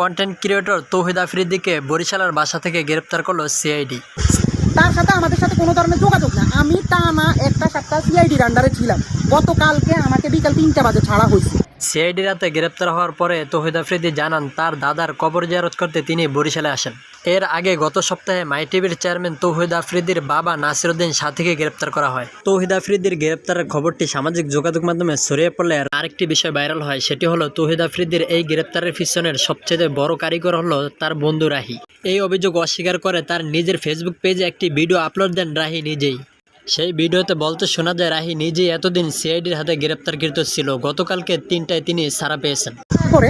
Content creator তৌহিদ আফ্রিদিকে বরিশালের বাসা থেকে গ্রেপ্তার করল সিআইডি। তার সাথে আমাদের সাথে কোনো ধরনের যোগাযোগ না। আমি তা টানা একটা সাতটা সিআইডির আন্ডারে ছিলাম। গতকালকে আমাকে বিকাল তিনটা বাজে ছাড়া হয়েছে। সিআইডি রাতে গ্রেপ্তার হওয়ার পরে তৌহিদ আফ্রিদি জানান তার দাদার কবর জিয়ারত করতে তিনি বরিশালে আসেন। এর আগে গত সপ্তাহে মাই টিভির চেয়ারম্যান তৌহিদ আফ্রিদির বাবা নাসিরুদ্দিন সাথীকে গ্রেপ্তার করা হয়। তৌহিদ আফ্রিদির গ্রেপ্তারের খবরটি সামাজিক যোগাযোগ মাধ্যমে ছড়িয়ে পড়লে আরেকটি বিষয় ভাইরাল হয়, সেটি হলো তৌহিদ আফ্রিদির এই গ্রেপ্তারের পিছনের সবচেয়ে বড় কারিগর হলো তার বন্ধু রাহি। এই অভিযোগ অস্বীকার করে তার নিজের ফেসবুক পেজে একটি ভিডিও আপলোড দেন রাহি নিজেই। সেই ভিডিওতে বলতে শোনা যায় রাহি নিজে এতদিন সিআইডির হাতে গ্রেপ্তারকৃত ছিল। গতকালকে তিনটায় তিনি সারা পেয়েছেন।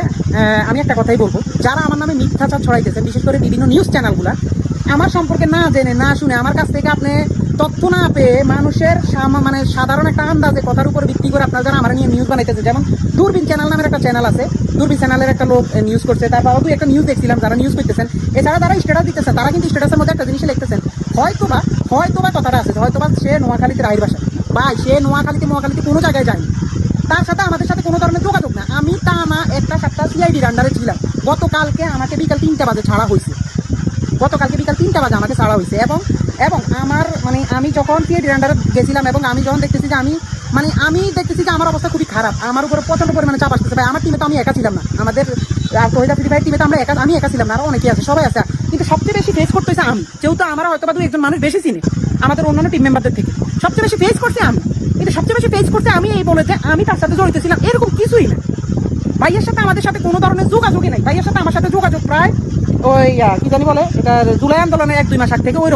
আহ, আমি একটা কথাই বলব যারা আমার নামে মিথ্যাচার ছড়াইতেছেন বিশেষ করে বিভিন্ন নিউজ চ্যানেলগুলা আমার সম্পর্কে না জেনে, না শুনে আমার কাছ থেকে আপনি তথ্য না পেয়ে মানুষের মানে সাধারণ একটা আন্দাজে কথার উপর ভিত্তি করে আপনারা যারা আমার নিয়ে নিউজ বানাইতেছে, যেমন দূরবীন চ্যানেল নামের একটা চ্যানেল আছে, দূরবীন চ্যানেলের একটা লোক নিউজ করছে, তারপর দুই একটা নিউজ দেখছিলাম, যারা নিউজ করতেছেন, এছাড়া যারা স্ট্যাটাস দিতেছেন, তারা কিন্তু স্ট্যাটাসের মধ্যে একটা জিনিস লিখতেছেন। হয়তোবা হয়তোবা কথাটা আছে, হয়তোবা সে নোয়াখালীতে রাহির বাসা। ভাই, সে নোয়াখালীতে নোয়াখালীতে কোনো জায়গায় যায়নি। তার সাথে আমাদের সাথে কোনো ধরনের যোগাযোগ না আমি তা টানা একটা সপ্তাহ সিআইডির আন্ডারে ছিলাম। গতকালকে আমাকে বিকাল তিনটা বাজে ছাড়া হয়েছে। গতকালকে বিকাল তিনটা বাজে আমাকে ছাড়া হয়েছে। এবং এবং আমার মানে আমি যখন সিআইডির আন্ডারে গেছিলাম এবং আমি যখন দেখতেছি যে আমি মানে আমি দেখতেছি যে আমার অবস্থা খুবই খারাপ। আমার উপরে প্রচণ্ড পরিমাণে চাপ আসতেছে। ভাই, আমার টিমে তো আমি একা ছিলাম না। আমাদের তহিদা ফ্রি ফায়ার টিমে তো আমরা একা, আমি একা ছিলাম না আরও অনেকেই আছে, সবাই আছে। কিন্তু সবচেয়ে বেশি ফেস করতেছে আমি। যেহেতু আমার হয়তো বা একজন মানুষ বেশি চিনি, আমাদের অন্যান্য টিম মেম্বারদের থেকে। সবচেয়ে বেশি ফেস করছে আমি। কিন্তু সবচেয়ে বেশি ফেস করছে আমি এই বলেছে, আমি তার সাথে জড়িত ছিলাম, এরকম কিছুই না। ভাইয়ের সাথে আমাদের সাথে কোনো ধরনের যোগাযোগই নাই। ভাইয়ের সাথে আমার সাথে যোগাযোগ প্রায় ওই কি জানি বলে এটা জুলাই আন্দোলনের এক দুই মাস আগ থেকে ওই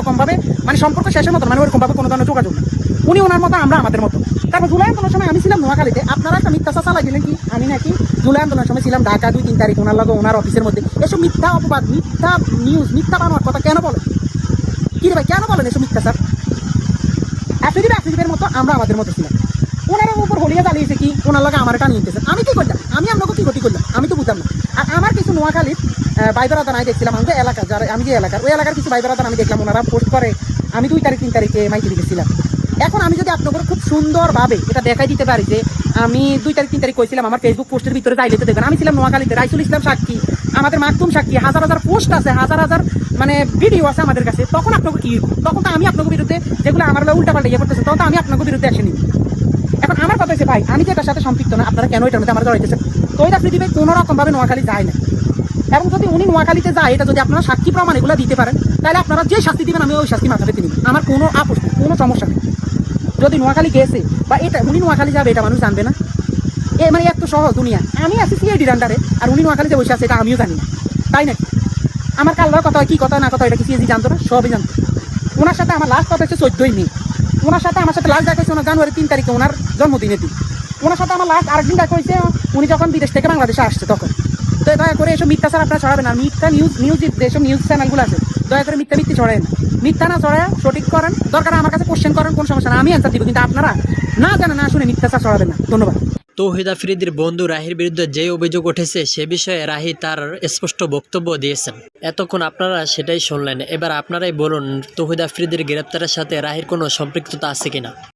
মানে সম্পর্ক শেষের মতো মানে ওইরকম ভাবে কোনো ধরনের যোগাযোগ না উনি ওনার মতো, আমরা আমাদের মতো। তারপর জুলাই আন্দোলনের সময় আমি ছিলাম নোয়াখালীতে। আপনারা একটা মিথ্যা চাষা লাগিলেন কি? আমি নাকি জুলাই আন্দোলনের সময় ছিলাম ঢাকা দুই তিন তারিখ, ওনার লগে ওনার অফিসের মধ্যে। এসব মিথ্যা অপবাদ, মিথ্যা নিউজ মিথ্যা বানোয়ার কথা কেন বলেন? কি রে ভাই, কেন বলেন এসব মিথ্যা স্যার অ্যাফিডিভ অ্যাফিডিভের মতো আমরা আমাদের মতো ছিলাম। উপর জ্বালিয়েছে কি? ওনার লগে আমার এটা নিতেছেন আমি কি করলাম আমি আপনাকে কি ক্ষতি করলাম? আমি তো বুঝলাম না। আর আমার কিছু নোয়াখালীর বাইবেরাদান আমি দেখছিলাম, আমাদের এলাকা যারা আমি যে এলাকার ওই এলাকার কিছু বাইবেরাদান আমি দেখলাম, ওনারা পোস্ট করে, আমি দুই তারিখ, তিন তারিখে মাইকে দিতেছিলাম। এখন আমি যদি আপনাদের খুব সুন্দরভাবে এটা দেখাই দিতে পারি যে, আমি দুই তারিখ, তিন তারিখ কইছিলাম, আমার ফেসবুক পোস্টের ভিতরে যাইলে তো দেখবেন, আমি ছিলাম নোয়াখালীতে। রাইসুল ইসলাম সাক্ষী, আমাদের মাকতুম সাক্ষী, হাজার হাজার পোস্ট আছে, হাজার হাজার মানে ভিডিও আছে আমাদের কাছে। তখন আপনাকে কি তখন তো আমি আপনাকে বিরুদ্ধে যেগুলো আমার উল্টা পাল্টা ইয়ে করতেছে, তখন তো আমি আপনাকে বিরুদ্ধে আসেনি এখন আমার কথা হচ্ছে ভাই, আমি তো এটার সাথে সম্পৃক্ত না? আপনারা কেন এটার মধ্যে আমার জড়াইতেছেন? তো এটা পৃথিবীর কোনো রকম ভাবে নোয়াখালী যায় না। এবং যদি উনি নোয়াখালীতে যায়, এটা যদি আপনারা সাক্ষী প্রমাণ এগুলো দিতে পারেন, তাহলে আপনারা যে শাস্তি দিবেন, আমি ওই শাস্তি মাথা পেতে নিব। আমার কোনো আপোষ কোনো সমস্যা নেই। যদি নোয়াখালী গেছে, বা এটা, উনি নোয়াখালী যাবে, এটা মানুষ জানবে না। এ মানে এত সহজ দুনিয়া। আমি আছি সিআইডির আন্ডারে আর উনি নোয়াখালীতে বসে আছে, এটা আমিও জানি না। তাই নাকি? আমার কাল্লার কথা কি কথা না কথা এটা কি সিএজি জানতো না? সবই জানতো। ওনার সাথে আমার লাস্ট কথা হচ্ছে চোদ্দই মে। ওনার সাথে আমার সাথে লাস্ট দেখা হয়েছে, ওনার জানুয়ারি তিন তারিখে ওনার জন্মদিনে দিন ওনার সাথে আমার লাস্ট আরেকদিন দেখা হয়েছে, উনি যখন বিদেশ থেকে বাংলাদেশে আসছে তখন। দয়া করে এসব মিথ্যা স্যার আপনারা ছড়াবেন না। মিথ্যা নিউজ নিউজ যেসব নিউজ চ্যানেলগুলো আছে, দয়া করে মিথ্যা মিথ্যে ছড়ায় না মিথ্যা না ছড়ায় সঠিক করেন। দরকার আমার কাছে কোশ্চেন করেন কোন সমস্যা না। আমি অ্যান্সার দিব, কিন্তু আপনারা না জানে না শুনে মিথ্যা স্যার ছড়াবেন না। ধন্যবাদ। তৌহিদ আফ্রিদির বন্ধু রাহির বিরুদ্ধে যে অভিযোগ উঠেছে, সে বিষয়ে রাহি তার স্পষ্ট বক্তব্য দিয়েছেন। এতক্ষণ আপনারা সেটাই শুনলেন। এবার আপনারাই বলুন, তৌহিদ আফ্রিদির গ্রেপ্তারের সাথে রাহির কোনো সম্পৃক্ততা আছে কিনা?